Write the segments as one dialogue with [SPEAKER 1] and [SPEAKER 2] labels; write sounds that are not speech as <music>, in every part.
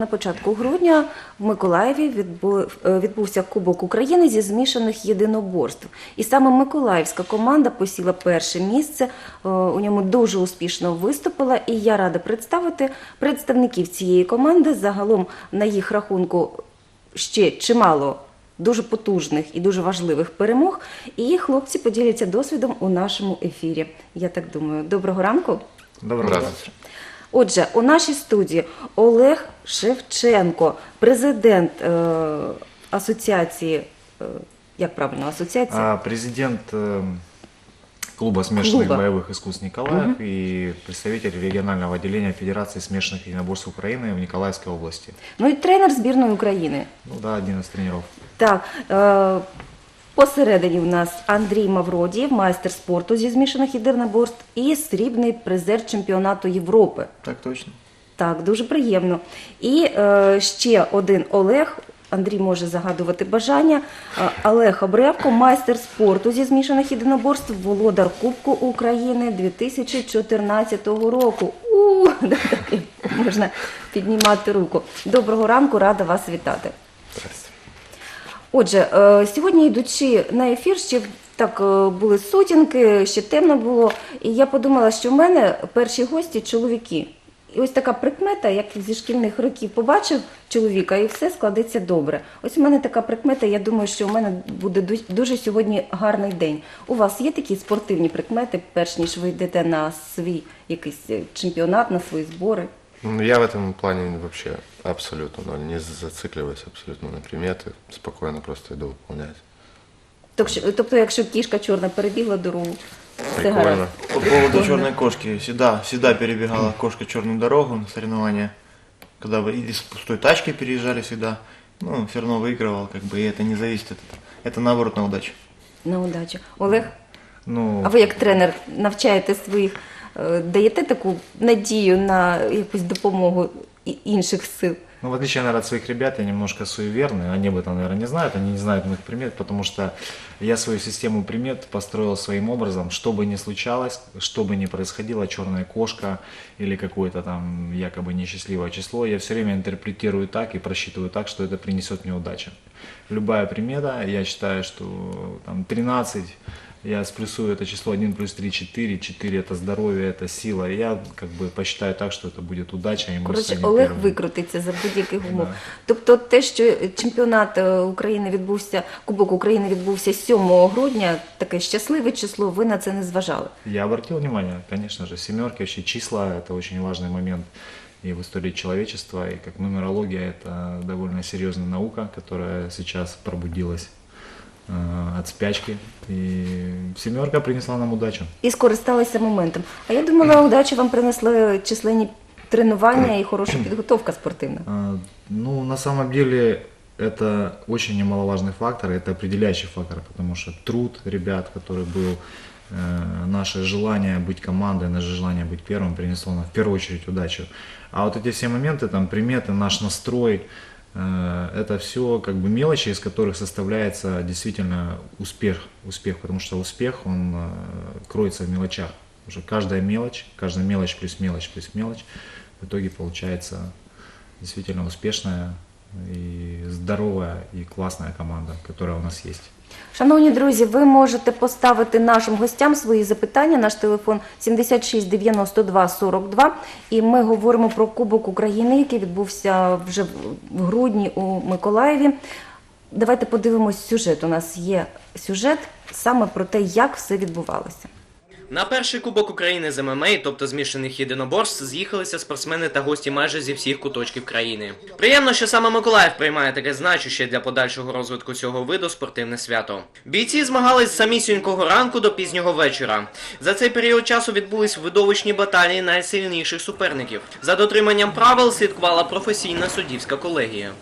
[SPEAKER 1] На початку грудня в Миколаєві е, відбувся Кубок України зі змішаних єдиноборств. І саме миколаївська команда посіла перше місце. е, У ньому дуже успішно виступила. І я рада представити представників цієї команди. Загалом на їх рахунку ще чимало дуже потужних і дуже важливих перемог. І хлопці поділяться досвідом у нашому ефірі. Я так думаю. Доброго ранку.
[SPEAKER 2] Доброго
[SPEAKER 3] Здравствуйте.
[SPEAKER 1] Отже, у нашій студії Олег Шевченко, президент е, асоціації, е, як правильно, асоціація?
[SPEAKER 2] А, Президент э, клуба смешанных
[SPEAKER 1] Клуба.
[SPEAKER 2] боевых искусств Николаев и представитель регионального отделения Федерации смешанных единоборств Украины в Николаевской области.
[SPEAKER 1] Ну і тренер збірної України.
[SPEAKER 2] Ну да, один из тренеров.
[SPEAKER 1] Так, е, посередині в нас Андрій Мавродієв, майстер спорту зі змішаних єдиноборств і срібний призер чемпіонату Європи.
[SPEAKER 2] Так точно.
[SPEAKER 1] Так, дуже приємно. І е, ще один Олег. Андрій може загадувати бажання. Е, Олег Обревко, майстер спорту зі змішаних єдиноборств, володар Кубку України 2014 року. У, можна піднімати руку. Доброго ранку, рада вас вітати. Отже, е, сьогодні йдучи на ефір, ще так е, були сутінки, ще темно було. І я подумала, що в мене перші гості чоловіки. І ось така прикмета, як зі шкільних років побачив чоловіка, і все складеться добре. Ось у мене така прикмета. Я думаю, що у мене буде дуже сьогодні гарний день. У вас є такі спортивні прикмети, перш ніж ви йдете на свій якийсь е, чемпіонат, на свої збори?
[SPEAKER 3] Ну, Я в этом плане вообще абсолютно ноль. Не зацикливаюсь абсолютно на приметы. Спокойно просто иду выполнять.
[SPEAKER 1] Тобто, тобто якщо кішка чорна перебігла дорогу, все гаразд.
[SPEAKER 3] Прикольно.
[SPEAKER 4] По поводу черной кошки. Всегда, всегда перебегала кошка черную дорогу на соревнования. Когда вы или с пустой тачкой переезжали всегда, ну, все равно выигрывал, как бы, и это не зависит от этого. Это наоборот на удачу.
[SPEAKER 1] На удачу. Олег,
[SPEAKER 2] Ну,
[SPEAKER 1] а ви як тренер навчаєте своїх, е, даєте таку надію на якусь допомогу і- інших сил?
[SPEAKER 2] ну, в отличие, наверное, от своих ребят, я немножко суеверный. Они об этом, наверное, не знают. Они не знают моих примет, потому что я свою систему примет построил своим образом. Что бы ни случалось, что бы ни происходило, черная кошка или какое-то там якобы несчастливое число, я все время интерпретирую так и просчитываю так, что это принесет мне удачу. Любая примета, я считаю, что там 13, я сплюсую это число 1 плюс 3, 4, 4 это здоровье, это сила. И я как бы посчитаю так, что это будет удача, и мы
[SPEAKER 1] Коротше,
[SPEAKER 2] станем
[SPEAKER 1] Олег
[SPEAKER 2] первыми.
[SPEAKER 1] викрутиться за будь-яких умов.
[SPEAKER 2] Да.
[SPEAKER 1] Тобто, те, що чемпіонат е, України відбувся, Кубок України відбувся 7 грудня, таке щасливе число, ви на це не зважали.
[SPEAKER 2] Я обратил внимание, конечно же, семерки, вообще числа – это очень важный момент и в истории человечества, и как нумерология – это довольно серьезная наука, которая сейчас пробудилась э, от спячки. И семерка принесла нам удачу.
[SPEAKER 1] І скористалися моментом. А я думала, удачу вам принесли численні тренування і хороша підготовка <clears throat> спортивна.
[SPEAKER 2] А, Ну, на самом деле, это очень немаловажный фактор, это определяющий фактор, потому что труд ребят, который был, э, наше желание быть командой, наше желание быть первым принесло нам в первую очередь удачу. А вот эти все моменты, там, приметы, наш настрой, э, это все как бы мелочи, из которых составляется действительно успех, успех, потому что успех, он э, кроется в мелочах. Уже каждая мелочь, каждая мелочь плюс мелочь плюс мелочь в итоге получается действительно успешная и здоровая и классная команда, которая у нас есть.
[SPEAKER 1] Шановні друзі, ви можете поставити нашим гостям свої запитання. Наш телефон 76 92 42. І ми говоримо про Кубок України, який відбувся вже в грудні у Миколаєві. Давайте подивимось сюжет. У нас є сюжет саме про те, як все відбувалося.
[SPEAKER 5] На перший кубок України з ММА, тобто змішаних єдиноборств, з'їхалися спортсмени та гості майже зі всіх куточків країни. Приємно, що саме Миколаїв приймає таке значуще для подальшого розвитку цього виду спортивне свято. Бійці змагались з самісінького ранку до пізнього вечора. За цей період часу відбулись видовищні баталії найсильніших суперників. За дотриманням правил слідкувала професійна суддівська колегія.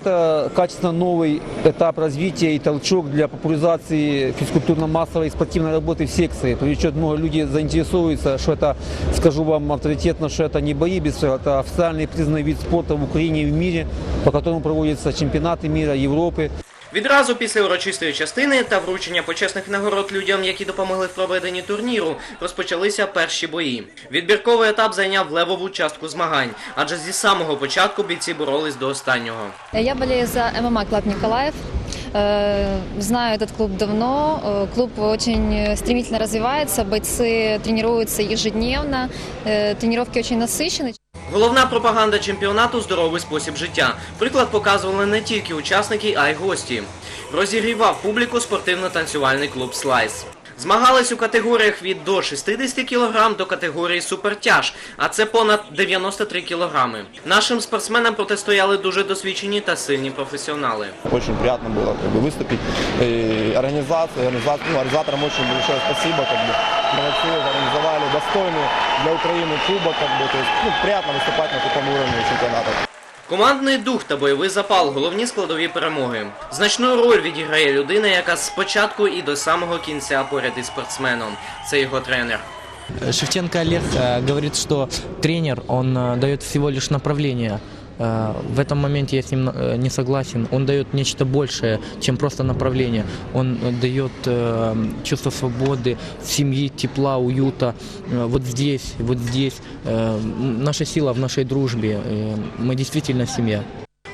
[SPEAKER 6] Это качественно новый этап развития и толчок для популяризации физкультурно-массовой и спортивной работы в секции. Привлечет много людей, заинтересуются, что это, скажу вам авторитетно, что это не бои без правил, это официальный признанный вид спорта в Украине и в мире, по которому проводятся чемпионаты мира, Европы.
[SPEAKER 5] Відразу після урочистої частини та вручення почесних нагород людям, які допомогли в проведенні турніру, розпочалися перші бої. Відбірковий етап зайняв левову частку змагань, адже зі самого початку бійці боролись до останнього.
[SPEAKER 7] Я болею за ММА Клаб Николаев. Э, Знаю этот клуб давно. Э, Клуб очень стремительно развивается, бойцы тренируются ежедневно, Э, тренировки очень насыщены.
[SPEAKER 5] Головна пропаганда чемпіонату здоровий спосіб життя. Приклад показували не тільки учасники, а й гості. Розігрівав публіку спортивно-танцювальний клуб Слайс. Змагались у категоріях від до 60 кг до категорії супертяж, а це понад 93 кг. Нашим спортсменам протистояли дуже досвідчені та сильні професіонали.
[SPEAKER 8] Очень приятно было как бы, выступить. И организация, организация, ну, организаторам очень большое спасибо. Как бы, молодцы, организовали достойный для Украины кубок. Как бы, то есть, ну, приятно выступать на таком уровне чемпионата.
[SPEAKER 5] Командний дух та бойовий запал головні складові перемоги. Значну роль відіграє людина, яка з початку і до самого кінця поряд із спортсменом. Це його тренер.
[SPEAKER 9] Шевченко Олег говорить, говорит, что тренер, он э, дает всего лишь направление. Э, В этом моменте я с ним э, не согласен. Он дает нечто большее, чем просто направление. Он э, дает чувство свободы, семьи, тепла, уюта. Вот здесь, вот здесь. Наша сила в нашей дружбе. Мы действительно семья.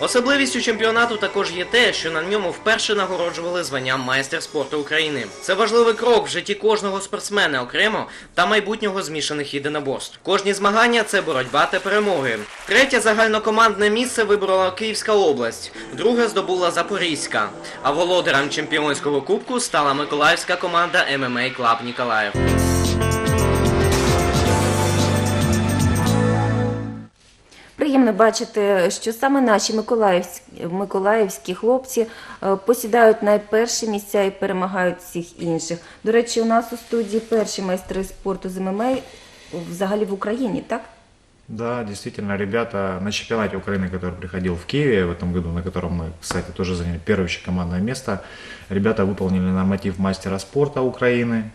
[SPEAKER 5] Особливістю чемпіонату також є те, що на ньому вперше нагороджували званням майстер спорту України. Це важливий крок в житті кожного спортсмена окремо та майбутнього змішаних єдиноборств. Кожні змагання це боротьба та перемоги. Третє загальнокомандне місце виборола Київська область, друге здобула Запорізька. А володарем чемпіонського кубку стала миколаївська команда ММА Клаб Ніколаїв.
[SPEAKER 1] Приємно бачити, що саме наші миколаївські, миколаївські хлопці е, посідають найперші місця і перемагають всіх інших. До речі, у нас у студії перші майстри спорту з ММА взагалі в Україні, так?
[SPEAKER 2] Да, действительно, ребята на чемпионате Украины, который приходил в Киеве в этом году, на котором мы, кстати, тоже заняли первое командное место, ребята выполнили норматив мастера спорта Украины.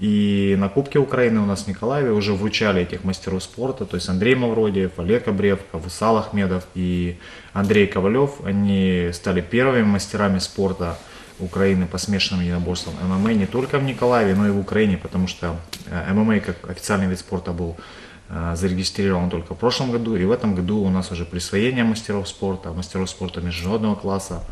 [SPEAKER 2] И на Кубке Украины у нас в Николаеве уже вручали этих мастеров спорта, то есть Андрей Мавродиев, Олег Обревка, Высал Ахмедов и Андрей Ковалев. Они стали первыми мастерами спорта Украины по смешанным единоборствам ММА не только в Николаеве, но и в Украине, потому что э, ММА как официальный вид спорта был э, зарегистрирован только в прошлом году, и в этом году у нас уже присвоение мастеров спорта, мастеров спорта международного класса.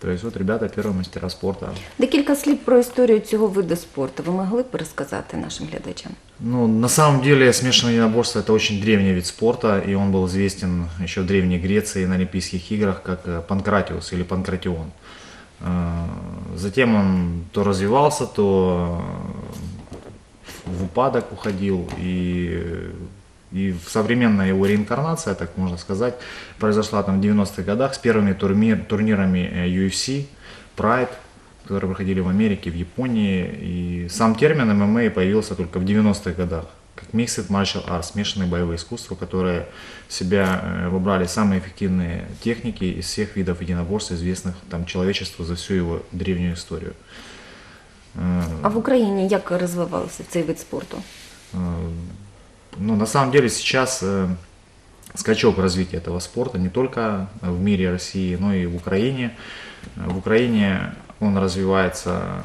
[SPEAKER 2] То есть вот ребята первые мастера спорта.
[SPEAKER 1] Декілька слів про історію цього виду спорту. Ви могли б розказати нашим глядачам?
[SPEAKER 2] Ну, на самом деле смешанное единоборство это очень древний вид спорта, и он был известен еще в Древней Греции на Олимпийских играх как э, панкратиус или панкратион. Э, Затем он то развивался, то э, в упадок уходил, и, и современная его реинкарнация, так можно сказать, произошла там в 90-х годах с первыми турнир- турнирами э, UFC, Pride, которые проходили в Америке, в Японии. И сам термин ММА появился только в 90-х годах, как Mixed Martial Arts, смешанные боевые искусства, которые в себя э, выбрали самые эффективные техники из всех видов единоборств, известных там человечеству за всю его древнюю историю. Э,
[SPEAKER 1] А в Україні як розвивався цей вид спорту?
[SPEAKER 2] Э, Ну, на самом деле сейчас э, скачок в развитии этого спорта не только в мире России, но и в Украине. Э, В Украине он развивается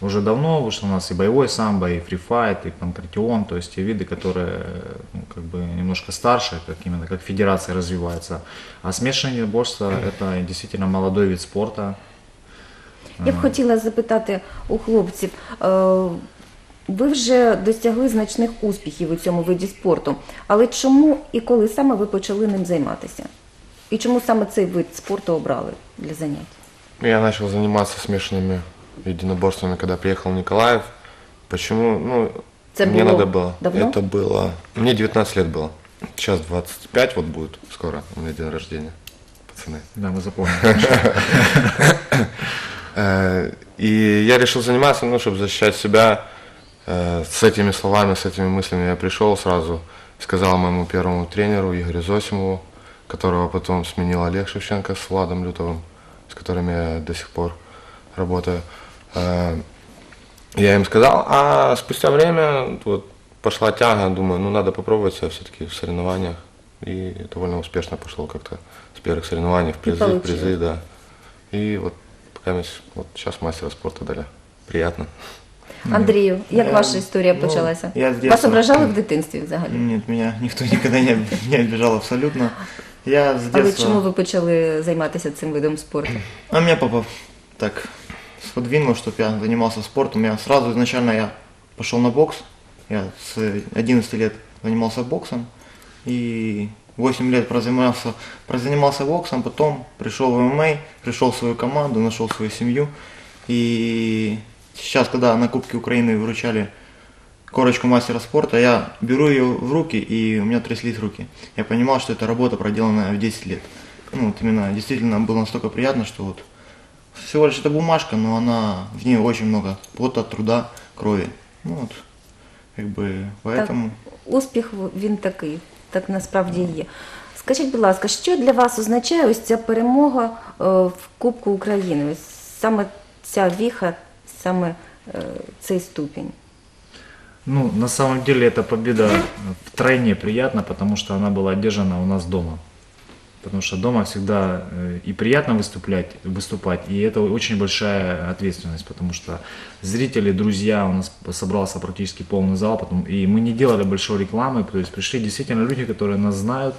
[SPEAKER 2] уже давно, потому что у нас и боевой самбо, и фрифайт, и панкратион, то есть те виды, которые ну, как бы немножко старше, как именно как федерация развивается. А смешанное единоборство это действительно молодой вид спорта,
[SPEAKER 1] Я б хотіла запитати у хлопців. е, Ви вже досягли значних успіхів у цьому виді спорту, але чому і коли саме ви почали ним займатися? І чому саме цей вид спорту обрали для занять?
[SPEAKER 3] Я начал заниматься смешанными единоборствами, когда приехал в Николаев. Почему? Ну,
[SPEAKER 1] Это
[SPEAKER 3] мне
[SPEAKER 1] было
[SPEAKER 3] надо было.
[SPEAKER 1] давно?
[SPEAKER 3] Это было... Мне 19 лет было. Сейчас 25 вот будет скоро. У меня день рождения, пацаны.
[SPEAKER 2] да, мы запомнили. <laughs>
[SPEAKER 3] Э, И я решил заниматься, ну, чтобы защищать себя э, с этими словами, с этими мыслями. Я пришел сразу, сказал моему первому тренеру Игорю Зосимову, которого потом сменил Олег Шевченко с Владом Лютовым, с которыми я до сих пор работаю. Э, Я им сказал, а спустя время вот, пошла тяга, думаю, ну надо попробовать себя все-таки в соревнованиях. И довольно успешно пошло как-то с первых соревнований в призы, в призы, да. И вот пока вот сейчас мастера спорта дали. Приятно.
[SPEAKER 1] Андрію, як
[SPEAKER 4] Я-
[SPEAKER 1] ваша історія
[SPEAKER 4] ну,
[SPEAKER 1] почалася?
[SPEAKER 4] я з
[SPEAKER 1] Вас
[SPEAKER 4] дитинства-
[SPEAKER 1] ображали в дитинстві взагалі?
[SPEAKER 4] Нет, меня никто никогда не, об- не обижал абсолютно. Я с
[SPEAKER 1] Але
[SPEAKER 4] детства...
[SPEAKER 1] чому ви почали займатися цим видом спорту?
[SPEAKER 4] А меня папа так сподвинул, чтобы я занимался спортом. Я сразу изначально я пошел на бокс. Я с 11 лет занимался боксом. И 8 лет прозанимался, прозанимался боксом, потом пришел в ММА, пришел в свою команду, нашел свою семью. И сейчас, когда на Кубке Украины выручали корочку мастера спорта, я беру ее в руки, и у меня тряслись руки. Я понимал, что это работа, проделанная в 10 лет. Ну, вот именно, действительно было настолько приятно, что вот всего лишь это бумажка, но она, в ней очень много пота, труда, крови. Ну вот, как бы, поэтому...
[SPEAKER 1] Успіх він такий, так насправді і є. Скажіть, будь ласка, що для вас означає ось ця перемога е, в Кубку України? Ось саме ця віха, саме е, цей ступінь.
[SPEAKER 2] Ну, на самом деле эта победа втройне приятна, потому что она была одержана у нас дома. Потому что дома всегда э, и приятно выступлять, выступать, и это очень большая ответственность, потому что зрители, друзья, у нас собрался практически полный зал, потом, и мы не делали большой рекламы, то есть пришли действительно люди, которые нас знают,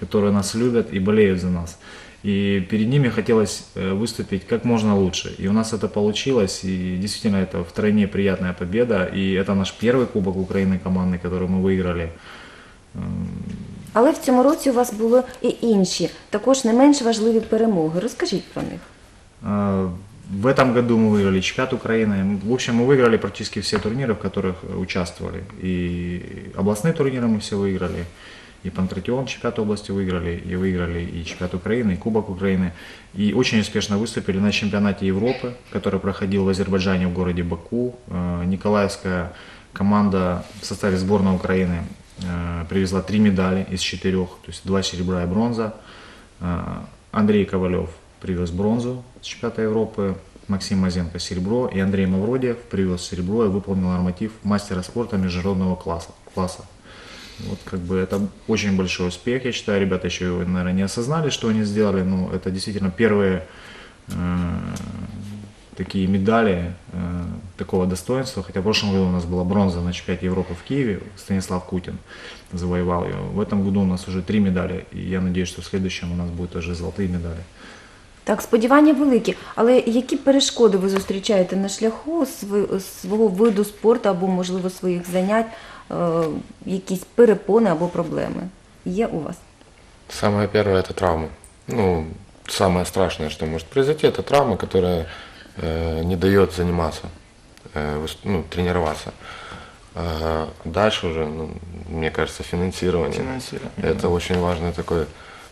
[SPEAKER 2] которые нас любят и болеют за нас. И перед ними хотелось э, выступить как можно лучше. И у нас это получилось, и действительно это втройне приятная победа, и это наш первый Кубок Украины командный, который мы выиграли.
[SPEAKER 1] Але в цьому році у вас були і інші, також не менш важливі перемоги. Розкажіть про них.
[SPEAKER 2] А, В этом году мы выиграли чемпионат Украины. В общем, мы выиграли практически все турниры, в которых э, участвовали. И областные турниры мы все выиграли. И Панкратион чемпионат области выиграли, и выиграли и чемпионат Украины, и Кубок Украины. И очень успешно выступили на чемпионате Европы, который проходил в Азербайджане в городе Баку. Э, Николаевская команда в составе сборной Украины э, привезла три медали из четырех, то есть два серебра и бронза. Э, Андрей Ковалев привез бронзу с чемпионата Европы, Максим Мазенко серебро и Андрей Мавродиев привез серебро и выполнил норматив мастера спорта международного класса. класса. Вот как бы это очень большой успех, я считаю, ребята еще, наверное, не осознали, что они сделали, но это действительно первые э, такие медали э, такого достоинства, хотя в прошлом году у нас была бронза на чемпионате Европы в Киеве, Станислав Кутин завоевал ее. В этом году у нас уже три медали, и я надеюсь, что в следующем у нас будут уже золотые медали.
[SPEAKER 1] Так, сподівання великі. Але які перешкоди ви зустрічаєте на шляху сви- свого виду спорту або, можливо, своїх занять, е, якісь перепони або проблеми? Є у вас?
[SPEAKER 3] Самое первое это травмы. Ну, самое страшное, что может произойти, это травма, которая э, не дает заниматься, э, выс- ну, тренироваться. А дальше уже, ну, мне кажется, финансирование.
[SPEAKER 4] Финансирование,
[SPEAKER 3] Это очень важный такой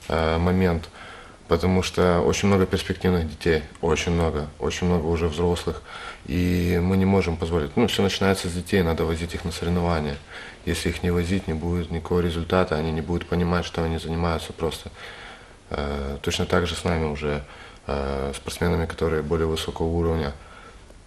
[SPEAKER 3] э, момент, Потому что очень много перспективных детей, очень много, очень много уже взрослых, и мы не можем позволить. Ну, все начинается с детей, надо возить их на соревнования. Если их не возить, не будет никакого результата, они не будут понимать, что они занимаются просто. Э, точно так же с нами уже, э, спортсменами, которые более высокого уровня.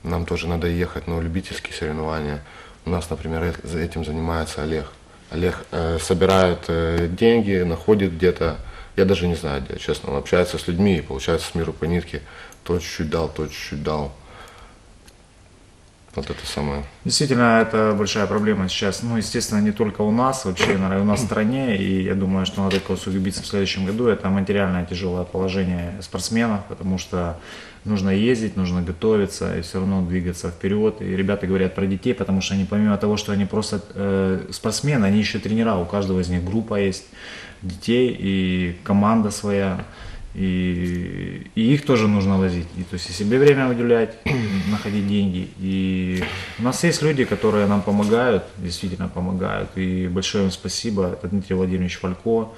[SPEAKER 3] Нам тоже надо ехать на любительские соревнования. У нас, например, э- этим занимается Олег. Олег э, собирает э, деньги, находит где-то, я даже не знаю честно, он общается с людьми и получается с миру по нитке. То чуть-чуть дал, то чуть-чуть дал. Вот это самое.
[SPEAKER 2] Действительно, это большая проблема сейчас. Ну, естественно, не только у нас, вообще, наверное, у нас в стране. И я думаю, что надо это усугубиться в следующем году. Это материальное тяжелое положение спортсменов, потому что нужно ездить, нужно готовиться и все равно двигаться вперед. И ребята говорят про детей, потому что они помимо того, что они просто э, спортсмены, они еще тренера. У каждого из них группа есть детей и команда своя. И, и их тоже нужно возить. И, то есть и себе время уделять, <clears throat> находить деньги. И у нас есть люди, которые нам помогают, действительно помогают. И большое им спасибо. Это Дмитрий Владимирович Фалько,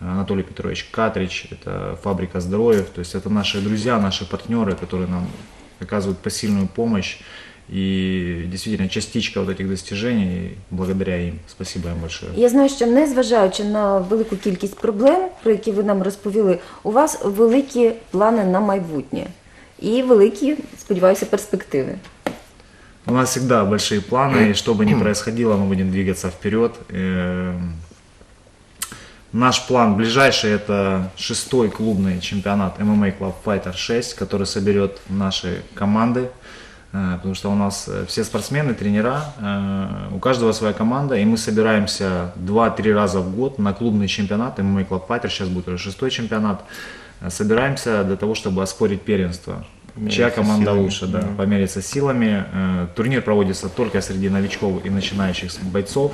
[SPEAKER 2] Анатолий Петрович Катрич, это фабрика здоровья. То есть это наши друзья, наши партнеры, которые нам оказывают посильную помощь. И действительно частичка вот этих достижений благодаря им. Спасибо им большое.
[SPEAKER 1] Я знаю, що незважаючи на велику кількість проблем, про які ви нам розповіли, у вас великі плани на майбутнє і великі, сподіваюся, перспективи.
[SPEAKER 2] У нас всегда большие планы, и что бы ни происходило, мы будем двигаться вперед. Эм, Наш план ближайший это шестой клубный чемпионат MMA Club Fighter 6, который соберет наши команды. Э, Потому что у нас э, все спортсмены, тренера, э, у каждого своя команда, и мы собираемся 2-3 раза в год на клубный чемпионат MMA Club Fighter, сейчас будет уже шестой чемпионат. Собираемся для того, чтобы оспорить первенство. Чья
[SPEAKER 4] Помериться
[SPEAKER 2] команда
[SPEAKER 4] силами.
[SPEAKER 2] лучше, да,
[SPEAKER 4] Мгм.
[SPEAKER 2] помериться силами. Турнир проводится только среди новичков и начинающих бойцов.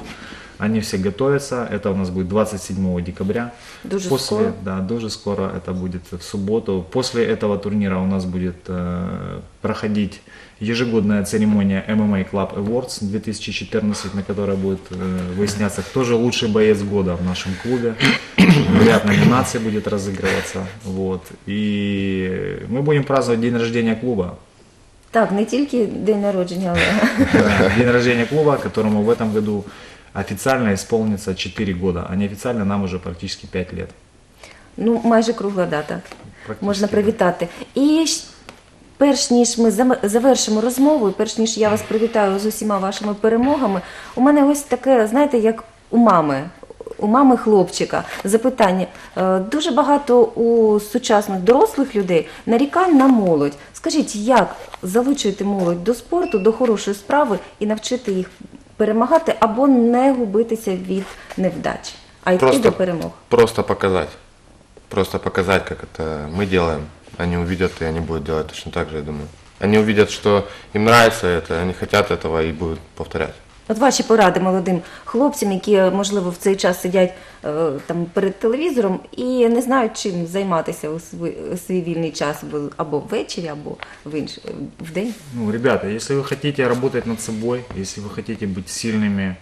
[SPEAKER 2] Они все готовятся. Это у нас будет 27 декабря.
[SPEAKER 1] Дуже
[SPEAKER 2] После,
[SPEAKER 1] скоро.
[SPEAKER 2] Да, дуже скоро это будет в субботу. После этого турнира у нас будет э, проходить ежегодная церемония MMA Club Awards 2014, на которой будет э, выясняться, кто же лучший боец года в нашем клубе. Ряд номинаций будет разыгрываться. Вот. И мы будем праздновать день рождения клуба.
[SPEAKER 1] Так, не тільки день народження Олега. <laughs>
[SPEAKER 2] Да, День рождения клуба, которому в этом году официально исполнится 4 года, а неофициально нам уже практически 5 лет.
[SPEAKER 1] Ну, майже кругла дата.
[SPEAKER 2] Практично,
[SPEAKER 1] Можна привітати. І щ- перш ніж ми зам- завершимо розмову, і перш ніж я вас привітаю з усіма вашими перемогами, у мене ось таке, знаєте, як у мами. У мами хлопчика запитання. Е, Дуже багато у сучасних дорослих людей нарікань на молодь. Скажіть, як залучити молодь до спорту, до хорошої справи і навчити їх перемагати або не губитися від невдач, а йти
[SPEAKER 3] Просто-
[SPEAKER 1] до перемог?
[SPEAKER 3] Просто показать. Просто показать, как это мы делаем. Они увидят, и они будут делать точно так же, я думаю. Они увидят, что им нравится это, они хотят этого и будут повторять.
[SPEAKER 1] От ваші поради молодим хлопцям, які можливо в цей час сидять е, там перед телевізором і не знають чим займатися у свій, у свій вільний час або, або ввечері, або в інш в день.
[SPEAKER 2] Ну, ребята, если вы хотите работать над собой, если вы хотите быть сильными,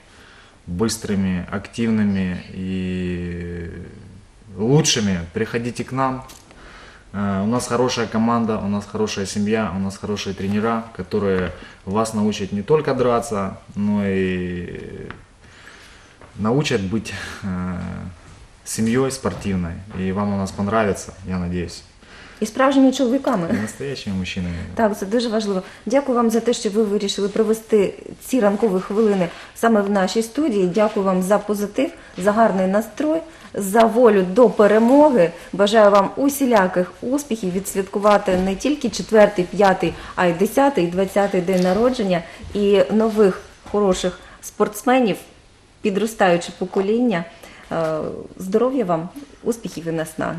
[SPEAKER 2] быстрыми, активными и лучшими, приходите к нам. Э, У нас хорошая команда, у нас хорошая семья, у нас хорошие тренера, которые вас научат не только драться, но и научат быть э, семьей спортивной. И вам у нас понравится, я надеюсь.
[SPEAKER 1] І справжніми чоловіками.
[SPEAKER 2] И настоящими мужчинами.
[SPEAKER 1] Так, це дуже важливо. Дякую вам за те, що ви вирішили провести ці ранкові хвилини саме в нашій студії. Дякую вам за позитив, за гарний настрой, за волю до перемоги. Бажаю вам усіляких успіхів відсвяткувати не тільки четвертий, п'ятий, а й десятий, двадцятий день народження і нових хороших спортсменів, підростаюче покоління. Е, Здоров'я вам, успіхів і наснаги.